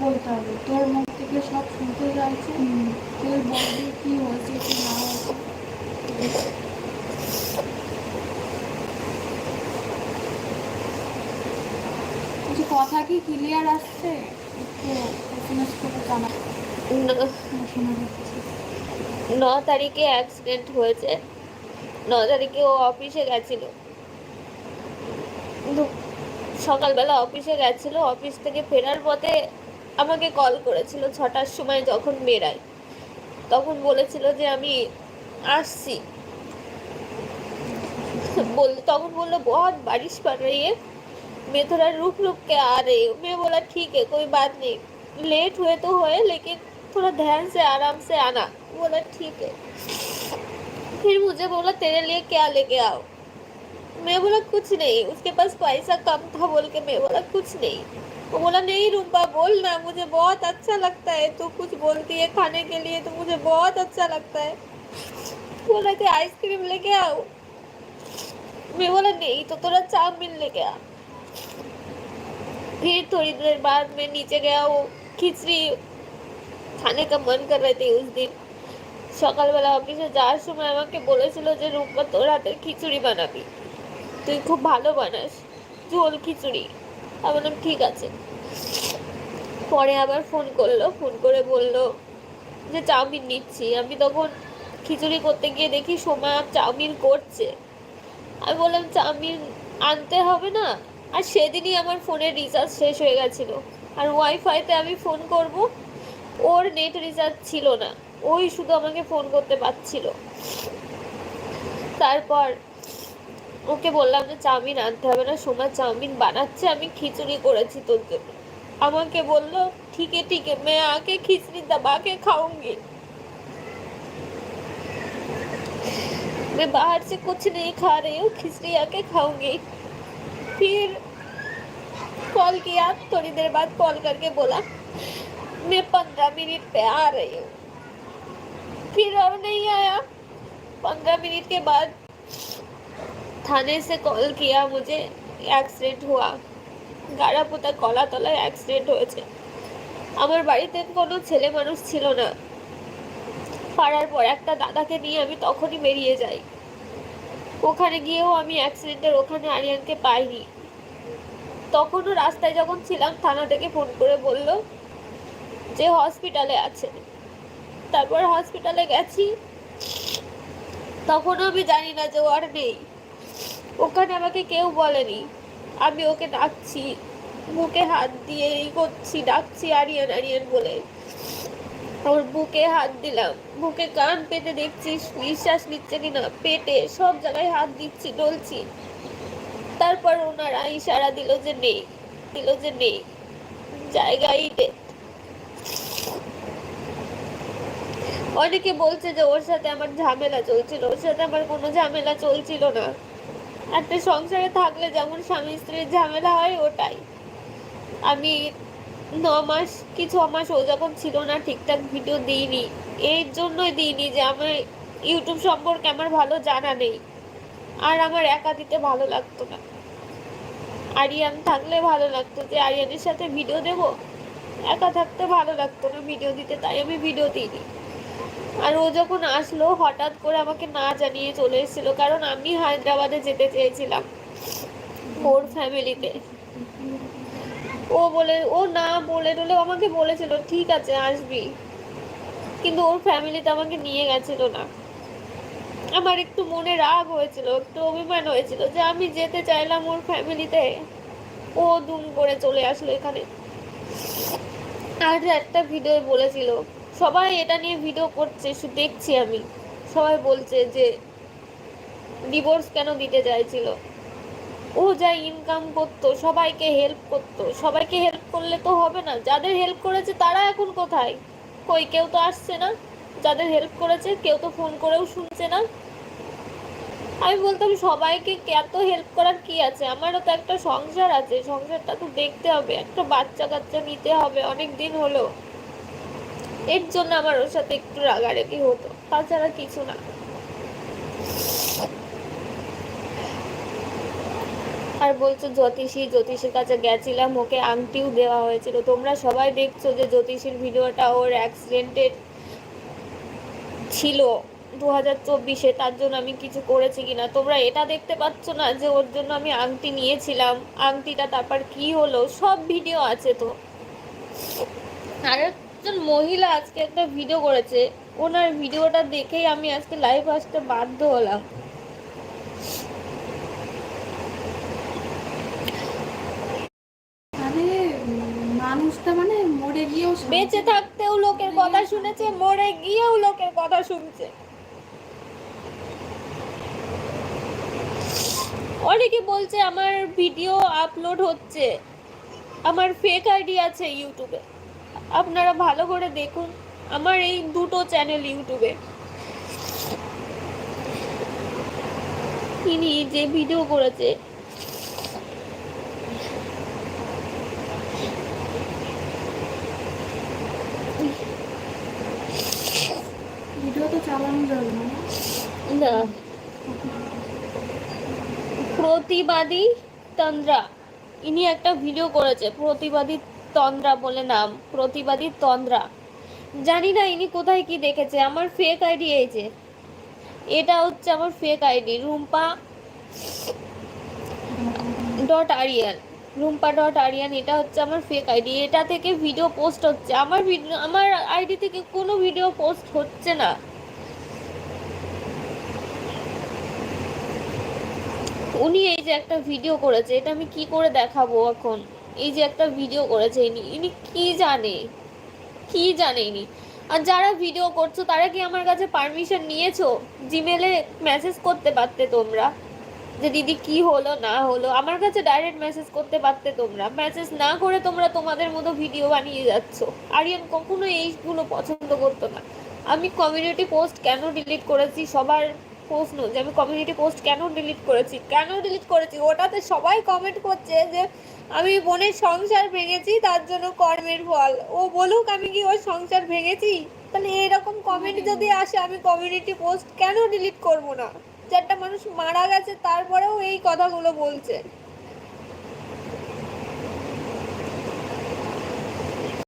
বলতে হবে। তোর মুখ থেকে সব শুনতে চাইছে। তুই বলবি কি হয়েছে কি না হয়েছে? কিছু কথা কি ক্লিয়ার আসছে? একটু এসএমএস করে জানা। ন- শোনা যাচ্ছে। ন তারিখে অ্যাক্সিডেন্ট হয়েছে। ন তারিখে ও অফিসে গেছিল। কিন্তু সকালবেলা অফিসে গেছিল। অফিস থেকে ফেরার পথে আমাকে কল করেছিল ছটার সময় যখন মেরাই তখন বলেছিল যে আমি আসছি। বল, তখন বলল বহুত বারিশ পার রয়ে মেথরা রূপ রূপকে আর। মেয়ে বলা ঠিক হ্যাঁ কই বাদ নেই। লেট হয়ে তো হয়ে, লেকিন থোড়া ধ্যান সে, আরাম সে আনা। বলা ঠিক হ্যাঁ ফির মুঝে বলা তেরে লিয়ে ক্যা লেকে আও? মেয়ে বলা, কুছ নেই। উসকে পাস পয়সা কম থা বল কে বলা, কুছ নেই। वो बोला नहीं रूपा बोल ना मुझे बहुत अच्छा लगता है तू कुछ बोलती है खाने के लिए तो मुझे बहुत अच्छा लगता है बोला कि आइसक्रीम लेके आओ मैं बोला नहीं तो थोड़ा चाउमीन लेके आ फिर थोड़ी देर बाद मैं नीचे गया वो खिचड़ी खाने का मन कर रहे थे उस दिन সকালবেলা অফিসে যাওয়ার সময় আমাকে বলেছিল যে রূপা তোর হাতের খিচুড়ি বানাবি তুই খুব ভালো বানাস ঝোল খিচুড়ি আমি বললাম, ঠিক আছে। পরে আবার ফোন করল, ফোন করে বলল যে, চাউমিন নিচ্ছি। আমি তখন খিচুড়ি করতে গিয়ে দেখি সোমা চাউমিন করছে। আমি বললাম, চাউমিন আনতে হবে না? আর সেদিনই আমার ফোনের রিচার্জ শেষ হয়ে গেছিল। আর ওয়াইফাইতে আমি ফোন করব, ওর নেট রিচার্জ ছিল না। ওই শুধু আমাকে ফোন করতে পারছিল। তারপর ওকে বললাম যে চাউমিন আনতে হবে না সোমা চাউমিন বানাচ্ছে আমি খিচুড়ি করেছি তোর জন্য আমাকে বললো ঠিক है ठीक है मैं आके खिचड़ी दबा के खाऊंगी मैं बाहर से कुछ नहीं खा रही हूँ खिचड़ी आके खाऊंगी फिर कॉल किया थोड़ी देर बाद कॉल करके बोला मैं पंद्रह मिनट पे आ रही हूँ फिर और नहीं आया पंद्रह मिनट के बाद थाने से कॉल किया मुझे एक्सीडेंट हुआ গাড়াপোতা কলা তলায় অ্যাক্সিডেন্ট হয়েছে আমার বাড়িতে কোনো ছেলে মানুষ ছিল না পাড়ার পর একটা দাদাকে নিয়ে আমি তখনই বেরিয়ে যাই ওখানে গিয়েও আমি অ্যাক্সিডেন্টের ওখানে আরিয়ানকে পাইনি তখনও রাস্তায় যখন ছিলাম থানা থেকে ফোন করে বলল যে হসপিটালে আছে তারপর হসপিটালে গেছি তখনও আমি জানি না যে ও আর নেই ওখানে আমাকে কেউ বলেনি। আমি ওকে ডাকছি, বুকে হাত দিয়ে এই করছি, ডাকছি আরিয়ান আরিয়ান বলে। ওর বুকে হাত দিলাম, বুকে কান পেতে দেখছি নিঃশ্বাস নিচ্ছে কিনা, পেটে সব জায়গায় হাত দিচ্ছি, ডলছি। তারপর ওনারা ইশারা দিল যে নেই দিল যে নেই জায়গায়। অনেকে বলছে যে ওর সাথে আমার ঝামেলা চলছিল, ওর সাথে আমার কোনো ঝামেলা চলছিল না। একটা সংসারে থাকলে যেমন স্বামী স্ত্রীর ঝামেলা হয়, ওটাই। আমি ন মাস কি ছ মাস ও যখন ছিল না, ঠিকঠাক ভিডিও দিইনি। এর জন্যই দিইনি যে আমার ইউটিউব সম্পর্কে আমার ভালো জানা নেই। আর আমার একা দিতে ভালো লাগতো না। আরিয়ান থাকলে ভালো লাগতো যে, আরিয়ানের সাথে ভিডিও দেব? একা থাকতে ভালো লাগতো না ভিডিও দিতে, তাই আমি ভিডিও দিইনি। আর ও যখন আসলো, হঠাৎ করে আমাকে না জানিয়ে চলে এসেছিল, কারণ আমি হায়দ্রাবাদে যেতে চেয়েছিলাম ওর ফ্যামিলিতে। ও বলে, ও না বলে টলে আমাকে বলেছিল, ঠিক আছে, আসবি। কিন্তু ওর ফ্যামিলিতে আমাকে নিয়ে গেছিল না। আমার একটু মনে রাগ হয়েছিল, একটু অভিমান হয়েছিল যে আমি যেতে চাইলাম ওর ফ্যামিলিতে। ও দুম করে চলে আসলো এখানে। আর একটা ভিডিও বলেছিল সবাই এটা নিয়ে ভিডিও করছে দেখছি আমি। সবাই বলছে যে ডিভোর্স কেন দিতে চাইছিল? ও যা ইনকাম করতো, সবাইকে হেল্প করতো। সবাইকে হেল্প করলে তো হবে না। যাদের হেল্প করেছে তারা এখন কোথায়? কই, কেউ তো আসছে না। যাদের হেল্প করেছে, কেউ তো ফোন করেও শুনছে না। আমি বলতাম, সবাইকে এত হেল্প করার কি আছে? আমারও তো একটা সংসার আছে। সংসারটা তো দেখতে হবে। একটা বাচ্চা কাচ্চা নিতে হবে অনেক দিন হলো। এর জন্য আমার ওর সাথে একটু রাগারাগি হতো। তাছাড়া কিছু না। আর বলছো জ্যোতিষী, জ্যোতিষীর কাছে গেছিলাম, ওকে আংটিও দেওয়া হয়েছিল। তোমরা সবাই দেখছ যে জ্যোতিষীর ভিডিওটা ওর অ্যাক্সিডেন্টেড ছিল দু হাজার চব্বিশে, তার জন্য আমি কিছু করেছি কিনা। তোমরা এটা দেখতে পাচ্ছ না যে ওর জন্য আমি আংটি নিয়েছিলাম। আংটিটা তারপর কি হলো? সব ভিডিও আছে তো। আর একজন মহিলা আজকে একটা ভিডিও করেছে। ওনার ভিডিওটা দেখেই আমি আজকে লাইভ আসতে বাধ্য হলাম। মানুষটা মানে মরে গিয়েও বেঁচে থাকতেও লোকের কথা শুনেছে মরে গিয়েও লোকের কথা শুনছে। অনেকে বলছে আমার ভিডিও আপলোড হচ্ছে। আমার ফেক আইডি আছে ইউটিউবে আপনারা ভালো করে দেখুন আমার এই দুটো চ্যানেল ইউটিউবে তিনি যে ভিডিও করেছে। ভিডিও তো চালানো যাবে না। না। প্রতিবাদী তন্দ্রা। ইনি একটা ভিডিও করেছে প্রতিবাদী তন্দ্রা বলে নাম, প্রতিবাদী তন্দ্রা। জানি না ইনি কোথায় কি দেখেছে, আমার ফেক আইডি এই যে। এটা হচ্ছে আমার fake ID Rumpa dot Aryan Rumpa dot Aryan এটা হচ্ছে আমার ফেক আইডি এটা থেকে ভিডিও পোস্ট হচ্ছে। আমার ভিডিও আমার আইডি থেকে কোনো ভিডিও পোস্ট হচ্ছে না। উনি এই যে একটা ভিডিও করেছে, এটা আমি কি করে দেখাবো এখন? এই যে একটা ভিডিও করেছে ইনি ইনি কি জানে? কি জানে ইনি? আর যারা ভিডিও করছ, তারা কি আমার কাছে পারমিশন নিয়েছো? জিমেলে মেসেজ করতে পারতে তোমরা? যে দিদি কি হলো, না হলো? আমার কাছে ডাইরেক্ট মেসেজ করতে পারতে তোমরা? মেসেজ না করে তোমরা তোমাদের মতো ভিডিও বানিয়ে যাচ্ছ? আরিয়ান, কখনো এইগুলো পছন্দ করতো না। আমি কমিউনিটি পোস্ট কেন ডিলিট করেছি? সবার প্রশ্ন যে আমি কমিউনিটি পোস্ট কেন ডিলিট করেছি? কেন ডিলিট করেছি? ওটাতে সবাই কমেন্ট করছে যে আমি বোনের সংসার ভেঙেছি তার জন্য কর্মের ফল। ও বলুক আমি কি ওর সংসার ভেঙেছি? তাহলে এরকম কমেন্ট যদি আসে আমি কমিউনিটি পোস্ট কেন ডিলিট করব না? যে একটা মানুষ মারা গেছে তারপরেও এই কথাগুলো বলছে।